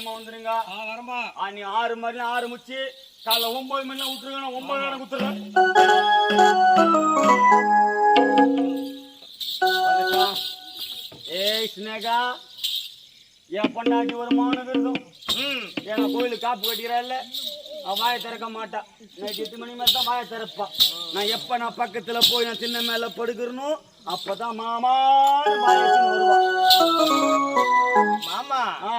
சீக்கிரமா வந்துருங்க. வரமா நீ ஆறு மணி ஆரம்பிச்சு காலைல ஒன்பது மணி விட்டுருங்க ஒன்பது மணி வந்துட்டா? ஏய் சினேகா என் பொண்டாட்டி ஒரு மான விருதம் ம். ஏன்னா கோயிலுக்கு காப்பு கட்டிக்கிறாள்ல. அவ வாயை திறக்க மாட்டா. நைட்டு எட்டு மணி மேல தான் வாயை திறப்பா. நான் எப்ப நான் பக்கத்துல போய் நான் சின்ன மேல படுக்கிறனோ அப்பதான் மாமா வருவா. மாமா? ஆ.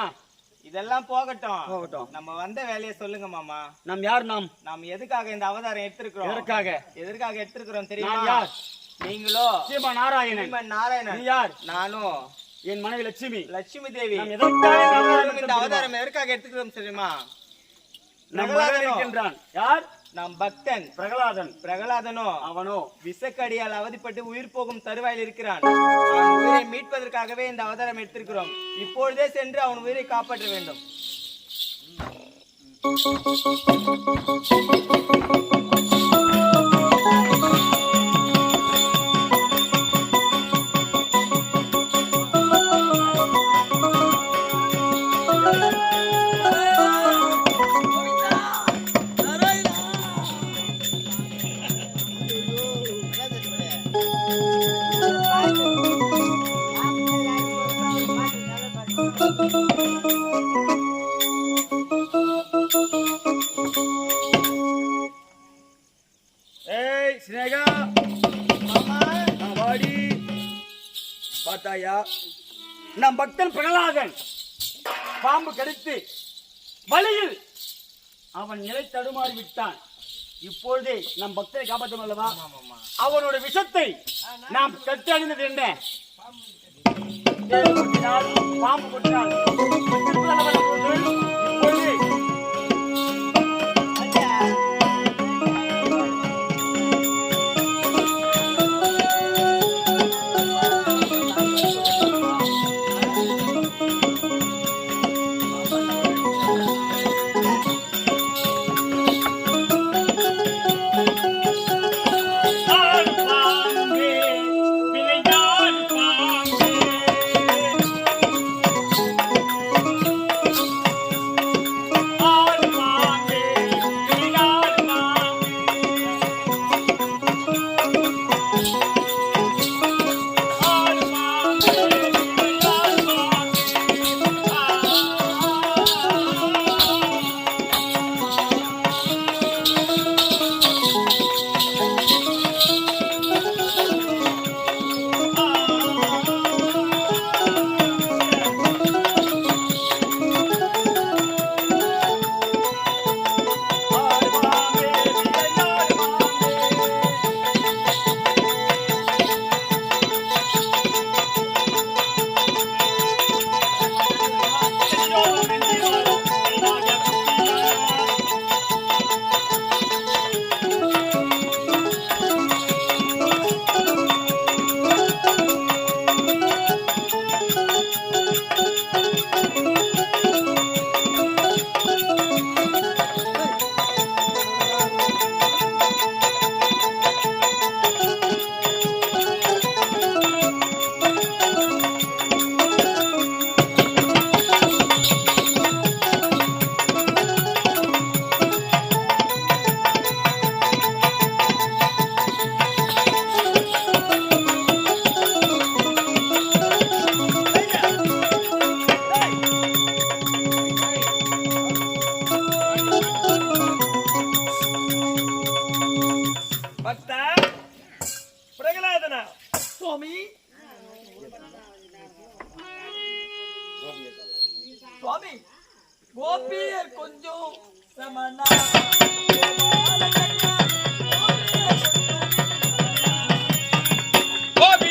இதெல்லாம் போகட்டும். போகட்டும். நம்ம வந்த வேலையை சொல்லுங்க மாமா. நம் யார் நாம்? நாம் எதுக்காக இந்த அவதாரம் எடுத்திருக்கிறோம்? எதற்காக? எதற்காக எடுத்திருக்கிறோம் தெரியுமா? யார்? நீங்களோ சீமா நாராயணன். ஸ்ரீமன் நாராயணன். யார்? நானும் என் மனைவி லட்சுமி. லட்சுமி தேவி. இந்த அவதாரம் எதற்காக எடுத்துக்கிறோம் தெரியுமா? நம் மகன் பிரகலாதனோ. இருக்கின்றான். யார்? நம் பக்தன் பிரகலாதன். பிரகலாதனோ அவனோ விசக்கடியால் அவதிப்பட்டு உயிர் போகும் தருவாயில் இருக்கிறான். அவன் உயிரை மீட்பதற்காகவே இந்த அவதாரம் எடுத்திருக்கிறோம். இப்பொழுதே சென்று அவன் உயிரை காப்பாற்ற வேண்டும். சினேகா நான் வாடி பார்த்தாயா நம் பக்தன் பிரகலாதன். பாம்பு கடித்து வழியில் அவன் நிலை தடுமாறி விட்டான். இப்பொழுதே நம் பக்தரை காப்பாற்றணும் அல்லவா? அவனோட விஷத்தை நாம் கற்றறிந்தது என்ன? தேள் கொட்டினால், பாம்பு கொட்டினால் சுவாமி கோபியர் கொஞ்சம் சமனா கோபியர்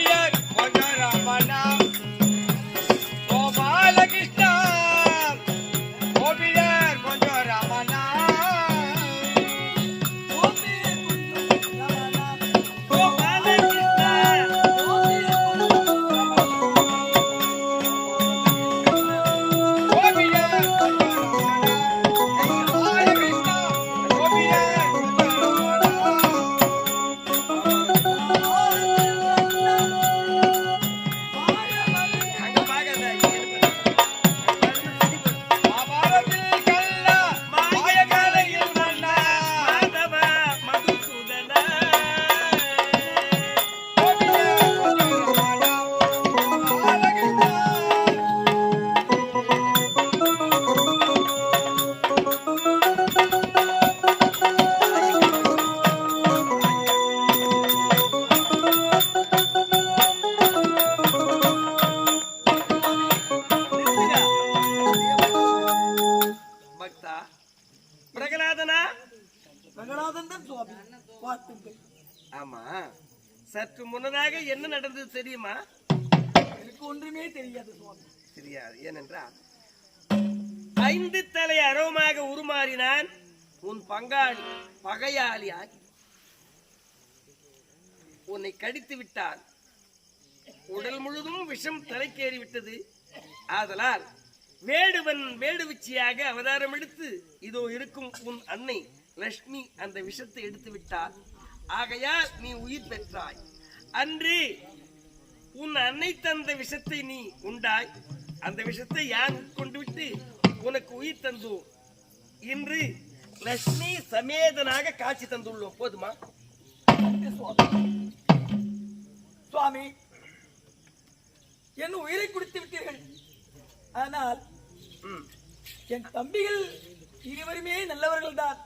பிரகலாதன் தான் சுவாமி பார்த்துங்கள் ஆமா. சற்று முன்னதாக என்ன நடந்தது தெரியுமா? எனக்கு ஒன்றுமே தெரியாது சுவாமி தெரியாது. ஏனென்றால் ஐந்து தலை அறவமாக உருமாறினான் உன் பங்காளி பகையாளி ஆகி. உன்னை கடித்து விட்டான். உடல் முழுதும் விஷம் தலைக்கேறி விட்டது. ஆதலால் வேடுவன் வேடுவிச்சியாக அவதாரம் எடுத்து இதோ இருக்கும் உன் அன்னை. லட்சுமி அந்த விஷத்தை எடுத்து விட்டாள் ஆகையால் நீ உயிர் பெற்றாய். அன்று உன் அன்னை தந்த விஷத்தை நீ உண்டாய். அந்த விஷத்தை யார் உட்கொண்டு விட்டு உனக்கு உயிர் தந்தோம் இன்று லட்சுமி சமேதனாக காட்சி தந்துள்ளோம் போதுமா? சுவாமி என் உயிரை குடித்து விட்டீர்கள். ஆனால். என் தம்பிகள் இருவருமே நல்லவர்கள் தான்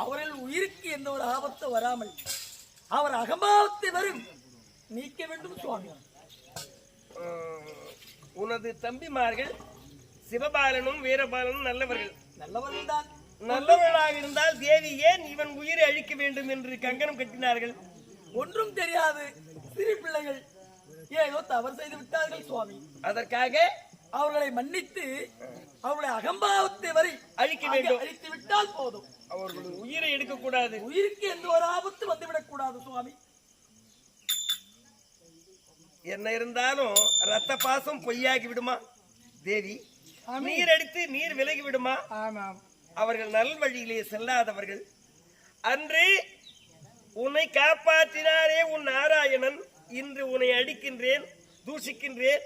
அவர்கள் உயிருக்கு எந்த ஒரு ஆபத்து வராமல் அவர் அகம்பாவத்தை வரும் நீக்க வேண்டும் சுவாமி. உனது தம்பிமார்கள் சிவபாலனும் வீரபாலனும் நல்லவர்கள். நல்லவர்கள் தான் நல்லவர்களாக இருந்தால் தேவி ஏன் இவன் உயிரை அழிக்க வேண்டும் என்று கங்கணம் கட்டினார்கள்? ஒன்றும் தெரியாது. சிறு பிள்ளைகள். ஏதோ தவறு செய்து விட்டார்கள் சுவாமி. அதற்காக அவர்களை மன்னித்து அவர்களை அகம்பாவத்தை வரை அழிக்க வேண்டும். அழித்து விட்டால் போதும். அவர்கள் உயிரை எடுக்கக்கூடாது. உயிருக்கு எந்த ஒரு ஆபத்து வந்துவிடக் கூடாது சுவாமி. என்ன இருந்தாலும் ரத்த பாசம் பொய்யாகி விடுமா? தேவி நீர் அடித்து நீர் விலகி விடுமா? ஆமாம். அவர்கள் நல் வழியிலே செல்லாதவர்கள். அன்று உன்னை காப்பாற்றினாரே உன் நாராயணன். இன்று உன்னை அடிக்கின்றேன் தூஷிக்கின்றேன்.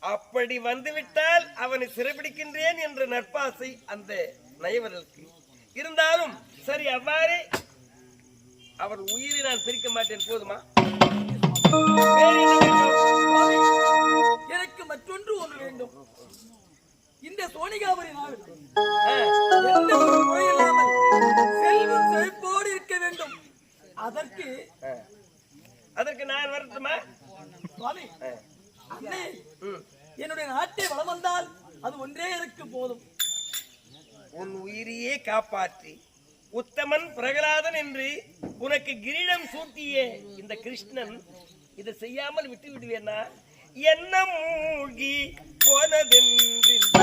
அப்படி வந்துவிட்டால் அவனை சிறைபிடிக்கின்றேன் என்ற நட்பாசை அந்த நயவர்களுக்கு இருந்தாலும் சரி அவ்வாறே அவர் உயிரை நான் பிரிக்க மாட்டேன் போதுமா? எனக்கு மற்றொன்று ஒன்று வேண்டும்? இந்த சோனிகாபுரி எந்த ஒரு செல்வம் செழிப்போடு இருக்க வேண்டும். அதற்கு. அதற்கு நான் வரட்டுமா? சுவாமி ம். என்னுடைய நாட்டை வளம் வந்தால் அது ஒன்றே எனக்கு போதும். உன் உயிரையே காப்பாற்றி. உத்தமன் பிரகலாதன் என்று உனக்கு கிரீடம் சூட்டிய இந்த கிருஷ்ணன். இதை செய்யாமல் விட்டு விடுவேனா என்ன மூழ்கி போனதென்றிருந்த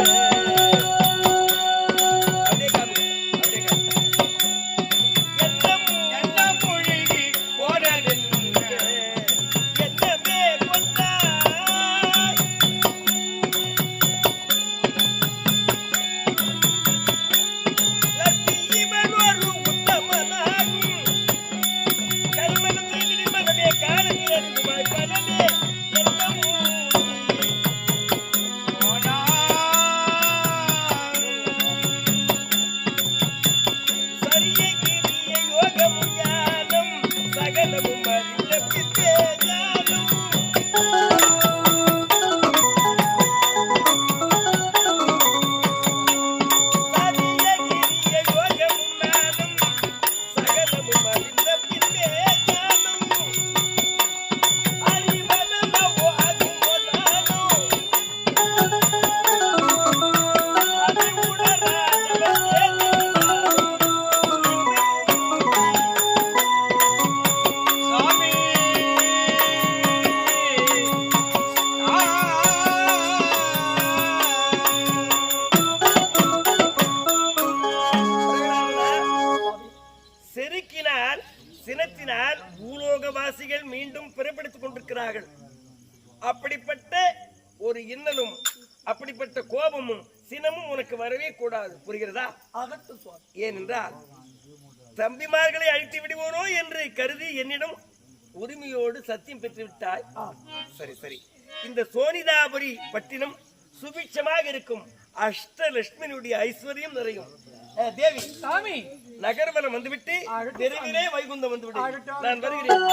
பூலோகவாசிகள் மீண்டும் பிறப்பெடுத்துக் கொண்டிருக்கிறார்கள். அப்படிப்பட்ட ஒரு இன்னலும் அப்படிப்பட்ட கோபமும் சினமும் உனக்கு வரவே கூடாது. புரிகிறதா? ஏனென்றால் தம்பிமார்களை அழித்து விடுவோரோ என்று கருதி என்னிடம் உரிமையோடு சத்தியம் பெற்று விட்டாய். சரி சரி. இந்த சோனிதாபுரி பட்டினம் சுபிட்சமாக இருக்கும். அஷ்டலட்சுமியினுடைய ஐஸ்வர்யம் நிறையும். தேவி சாமி. நகர்வனம் வந்துவிட்டு தெருவிலே வைகுந்தம் வந்துவிட்டு நான் வருகிறேன்.